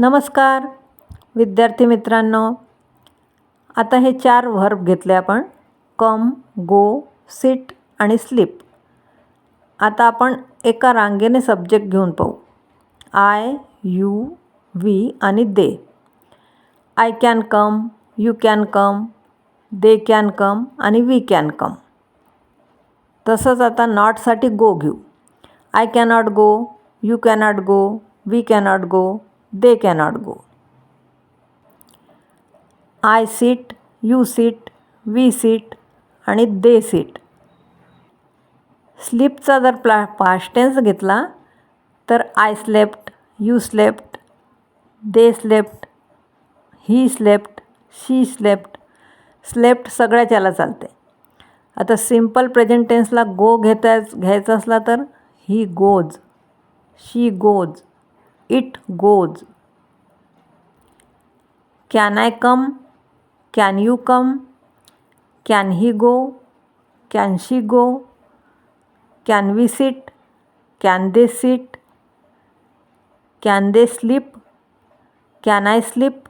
नमस्कार विद्यार्थी मित्रांनो. आता हे चार व्हर्ब घेतले आपण. कम गो सिट आणि स्लीप आता आपण एका रांगेने सब्जेक्ट घेऊन पाहू. आय यू वी आणि they I can come you can come they can come आणि वी कॅन कम तसंच आता नॉटसाठी गो घेऊ. I cannot go you cannot go we cannot go they cannot go I sit you sit we sit आणि they sit स्लीपचा जर प्ला past tense घेतला तर I slept you slept they slept he slept she slept slept सगळ्याच याला चालते. आता सिंपल प्रेझेंट टेन्सला गो घेता घ्यायचा असला तर he goes she goes it goes. Can I come? Can you come? Can he go? Can she go? Can we sit? Can they sit? Can they sleep? Can I sleep?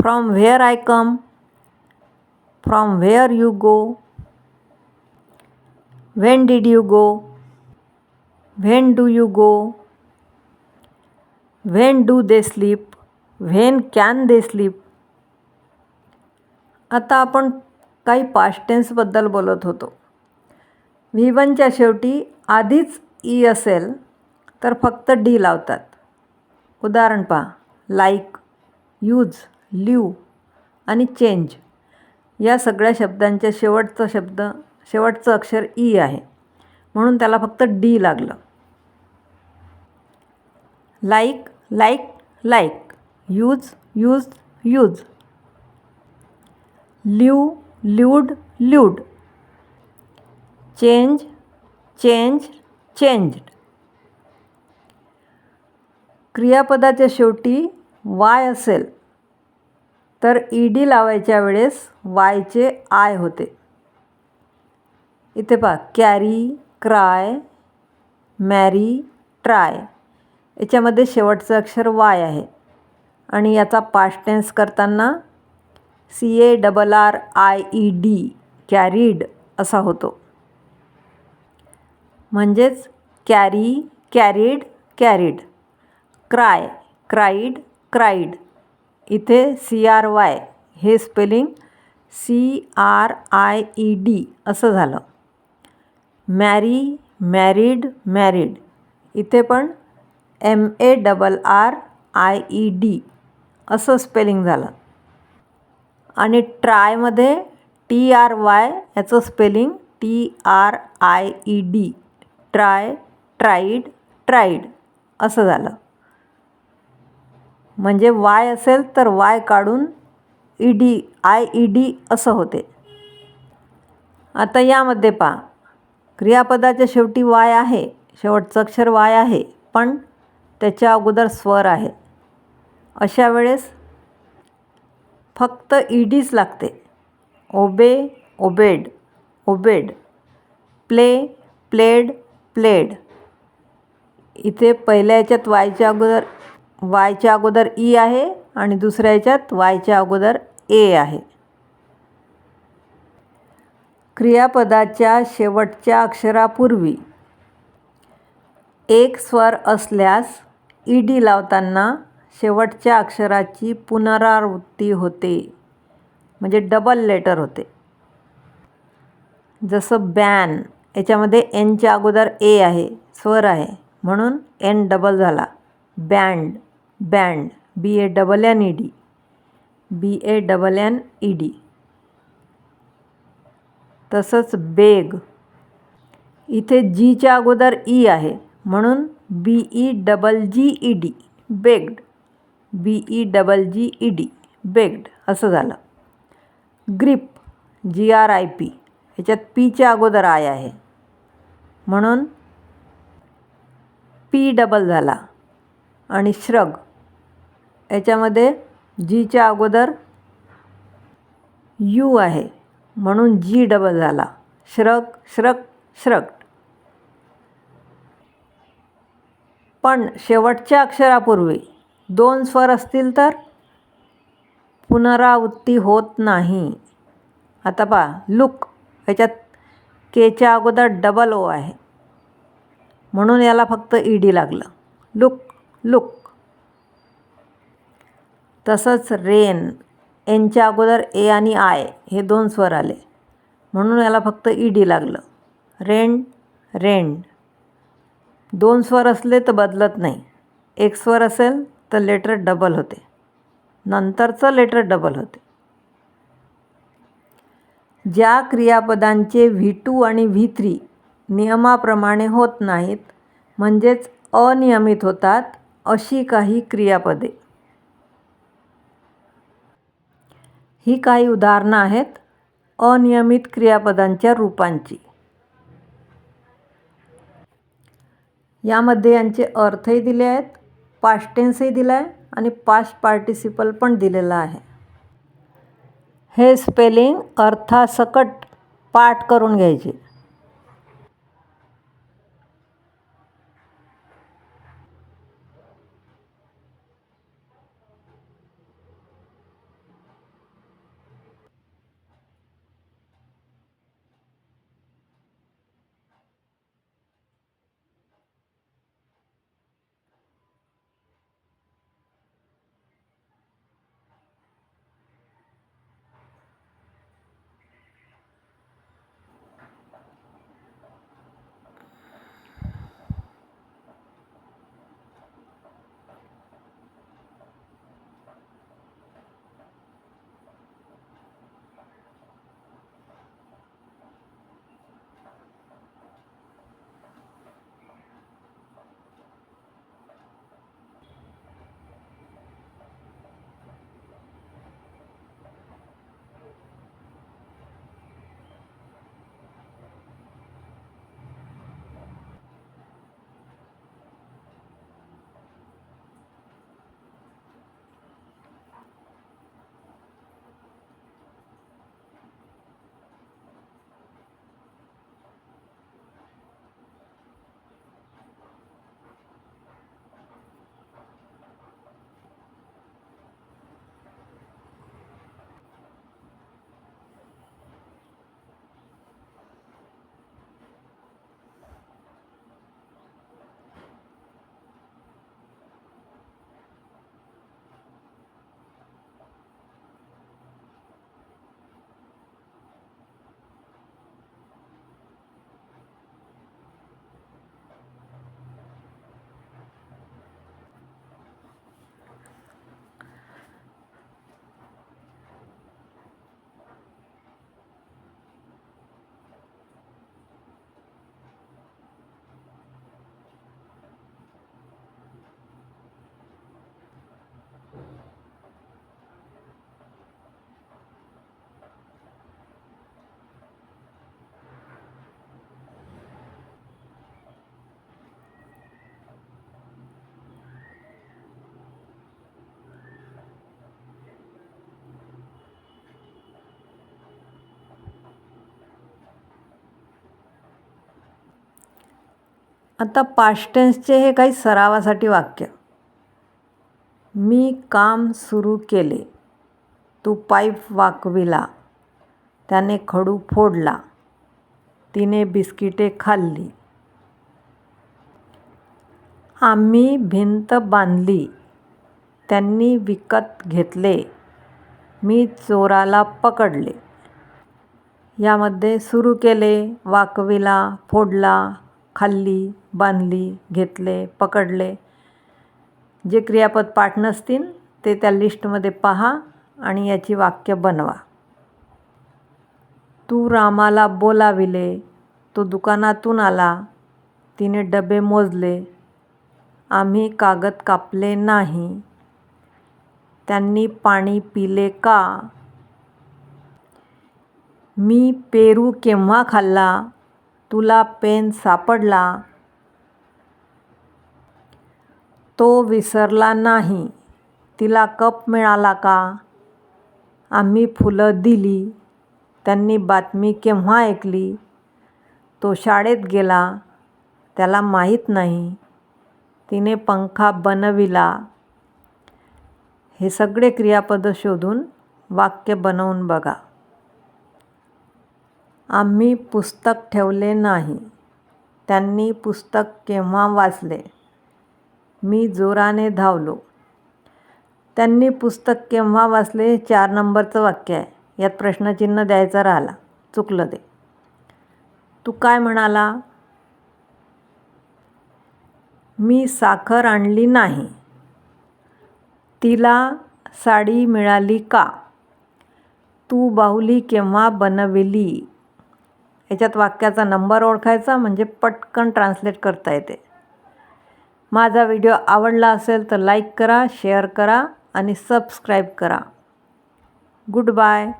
From where I come? From where you go? When did you go? When do you go when do they sleep when can they sleep आता आपण काही past टेन्सबद्दल बोलत होतो. V वनच्या शेवटी आधीच E असेल तर फक्त डी लावतात. उदाहरण पहा. लाईक यूज लिव आणि चेंज या सगळ्या शब्दांच्या शेवटचा शब्द शेवटचं अक्षर ई आहे. म्हणून त्याला फक्त डी लागलं. Like like like use use use. Live lived lived. Change change changed क्रियापदाच्या शेवटी वाय असेल तर ई डी लावायच्या वेळेस वायचे आय होते. इथे पहा कॅरी क्राय मॅरी ट्राय. याच्यामध्ये शेवटचं अक्षर वाय आहे. आणि याचा पास्ट टेन्स करताना C A double R I E D carried असा होतो. म्हणजेच carry carried carried cry cried cried इथे सी आर वाय हे spelling C R I E D असं झालं. मॅरी मॅरीड मॅरीड इथे पण M A double R I E D असं स्पेलिंग झालं. आणि ट्रायमध्ये टी आर वाय याचं spelling T R I E D try tried tried असं झालं. म्हणजे वाय असेल तर वाय काढून E D I E D असं होते. आता यामध्ये पहा. क्रियापदाच्या शेवटी वाय आहे. शेवटचं अक्षर वाय आहे. पण त्याच्या अगोदर स्वर आहे. अशा वेळेस फक्त ई डीच लागते. Obey obeyed obeyed play played played. इथे पहिल्या याच्यात वायच्या अगोदर वायच्या अगोदर ई आहे आणि दुसऱ्या याच्यात वायच्या अगोदर ए आहे. क्रियापदाच्या शेवटच्या अक्षरापूर्वी एक स्वर असल्यास ई डी लावताना शेवटच्या अक्षराची पुनरावृत्ती होते. म्हणजे डबल लेटर होते. जसं बॅन याच्यामध्ये एनच्या अगोदर ए आहे स्वर आहे. म्हणून एन डबल झाला. Banned banned B A double N E D B A double N E D तसंच बेग इथे जीच्या अगोदर ई आहे. म्हणून B E double G E D begged B E double G E D begged असं झालं. Grip G R I P ह्याच्यात पीच्या अगोदर आय आहे. म्हणून पी डबल झाला. आणि श्रग याच्यामध्ये जीच्या अगोदर यू आहे. म्हणून जी डबल झाला. Shrug shrug shrug. पण शेवटच्या अक्षरापूर्वी दोन स्वर असतील तर? पुनरावृत्ती होत नाही. आता पहा लुक ह्याच्यात केच्या अगोदर डबल ओ आहे. म्हणून याला फक्त ई डी लागलं. लुक लुक तसंच रेन एनच्या अगोदर ए आणि आय हे दोन स्वर आले. म्हणून याला फक्त ई डी लागलं. रेन रेंड दोन स्वर असले तर बदलत नाही. एक स्वर असेल तर लेटर डबल होते. नंतरचं लेटर डबल होते. ज्या क्रियापदांचे व्ही टू आणि व्ही थ्री नियमाप्रमाणे होत नाहीत म्हणजेच अनियमित होतात अशी काही क्रियापदे. ही काही उदाहरणं आहेत अनियमित क्रियापदांच्या रूपांची. यामध्ये यांचे अर्थही दिले आहेत पास्ट टेन्सही दिला आहे आणि पास्ट पार्टिसिपल पण दिलेला आहे. हे स्पेलिंग अर्थासकट पाठ करून घ्यायचे. आता पास्टेन्सचे हे काही सरावासाठी वाक्य. मी काम सुरू केले. तू पाईप वाकविला. त्याने खडू फोडला. तिने बिस्किटे खाल्ली. आम्ही भिंत बांधली. त्यांनी विकत घेतले. मी चोराला पकडले. यामध्ये सुरू केले वाकविला फोडला खाल्ली बांधली घेतले पकडले. जे क्रियापद पाठ नसतील ते त्या लिस्टमध्ये पहा आणि याची वाक्य बनवा. तू रामाला बोलाविले तो दुकानातून आला तिने डबे मोजले. आम्ही कागद कापले नाही. त्यांनी पाणी पिले का? मी पेरू केव्हा खाल्ला? तुला पेन सापडला? तो विसरला नाही. तिला कप मिळाला का? आम्ही फुलं दिली. त्यांनी बातमी केव्हा ऐकली? तो शाळेत गेला. त्याला माहीत नाही. तिने पंखा बनविला. हे सगळे क्रियापद शोधून वाक्य बनवून बघा. आम्ही पुस्तक ठेवले नाही. त्यांनी पुस्तक केव्हा वाचले? मी जोराने धावलो. त्यांनी पुस्तक केव्हा वाचले? हे चार नंबरचं वाक्य आहे. यात प्रश्नचिन्ह द्यायचं राहिला. चुकलं ते. तू काय म्हणाला? मी साखर आणली नाही. तिला साडी मिळाली का? तू बाहुली केव्हा बनविली? याच्यात वाक्याचा नंबर ओळखायचा म्हणजे पटकन ट्रान्सलेट करता येते. माझा व्हिडिओ आवडला असेल तर लाईक करा शेअर करा आणि सबस्क्राईब करा. Good bye